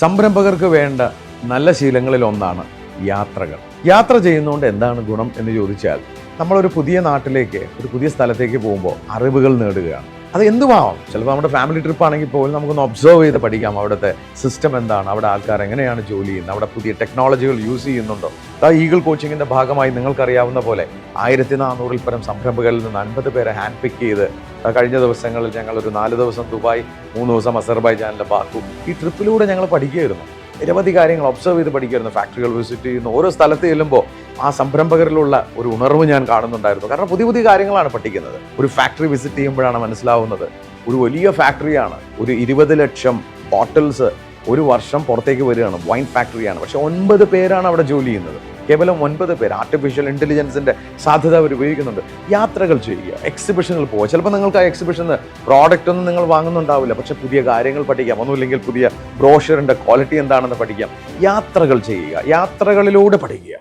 സംരംഭകർക്ക് വേണ്ട നല്ല ശീലങ്ങളിൽ ഒന്നാണ് യാത്രകൾ. യാത്ര ചെയ്യുന്നതുകൊണ്ട് എന്താണ് ഗുണം എന്ന് ചോദിച്ചാൽ നമ്മളൊരു പുതിയ നാട്ടിലേക്ക് ഒരു പുതിയ സ്ഥലത്തേക്ക് പോകുമ്പോൾ അറിവുകൾ നേടുകയാണ്. അത് എന്തുമാവാം ചിലപ്പോൾ നമ്മുടെ ഫാമിലി ട്രിപ്പ് ആണെങ്കിൽ പോലും നമുക്കൊന്ന് ഒബ്സർവ് ചെയ്ത് പഠിക്കാം അവിടുത്തെ സിസ്റ്റം എന്താണ് അവിടെ ആൾക്കാർ എങ്ങനെയാണ് ജോലി ചെയ്യുന്നത് അവിടെ പുതിയ ടെക്നോളജികൾ യൂസ് ചെയ്യുന്നുണ്ടോ? ആ ഈഗിൾ കോച്ചിങ്ങിന്റെ ഭാഗമായി നിങ്ങൾക്കറിയാവുന്ന പോലെ ആയിരത്തി നാനൂറിൽ പരം സംരംഭകരിൽ നിന്ന് അൻപത് പേരെ ഹാൻഡ് പിക്ക് ചെയ്ത് കഴിഞ്ഞ ദിവസങ്ങളിൽ ഞങ്ങൾ ഒരു നാല് ദിവസം ദുബായ് മൂന്ന് ദിവസം അസർബൈജാനിലെ ബാക്കു. ഈ ട്രിപ്പിലൂടെ ഞങ്ങൾ പഠിക്കുകയായിരുന്നു. നിരവധി കാര്യങ്ങൾ ഒബ്സർവ് ചെയ്ത് പഠിക്കുമായിരുന്നു ഫാക്ടറികൾ വിസിറ്റ് ചെയ്യുന്ന. ഓരോ സ്ഥലത്ത് ചെല്ലുമ്പോൾ ആ സംരംഭകരിലുള്ള ഒരു ഉണർവ് ഞാൻ കാണുന്നുണ്ടായിരുന്നു. കാരണം പുതിയ പുതിയ കാര്യങ്ങളാണ് പഠിക്കുന്നത്. ഒരു ഫാക്ടറി വിസിറ്റ് ചെയ്യുമ്പോഴാണ് മനസ്സിലാവുന്നത്. ഒരു വലിയ ഫാക്ടറിയാണ് ഒരു ഇരുപത് ലക്ഷം ബോട്ടിൽസ് ഒരു വർഷം പുറത്തേക്ക് വരികയാണ്. വൈൻ ഫാക്ടറിയാണ് പക്ഷെ ഒൻപത് പേരാണ് അവിടെ ജോലി ചെയ്യുന്നത്. കേവലം ഒൻപത് പേർ ആർട്ടിഫിഷ്യൽ ഇന്റലിജൻസിന്റെ സാധ്യത അവർ ഉപയോഗിക്കുന്നുണ്ട്. യാത്രകൾ ചെയ്യുക എക്സിബിഷനുകൾ പോവുക. ചിലപ്പോൾ നിങ്ങൾക്ക് ആ എക്സിബിഷന് പ്രോഡക്റ്റ് ഒന്നും നിങ്ങൾ വാങ്ങുന്നുണ്ടാവില്ല. പക്ഷേ പുതിയ കാര്യങ്ങൾ പഠിക്കാം. ഒന്നുമില്ലെങ്കിൽ പുതിയ ബ്രോഷറിന്റെ ക്വാളിറ്റി എന്താണെന്ന് പഠിക്കാം. യാത്രകൾ ചെയ്യുക യാത്രകളിലൂടെ പഠിക്കുക.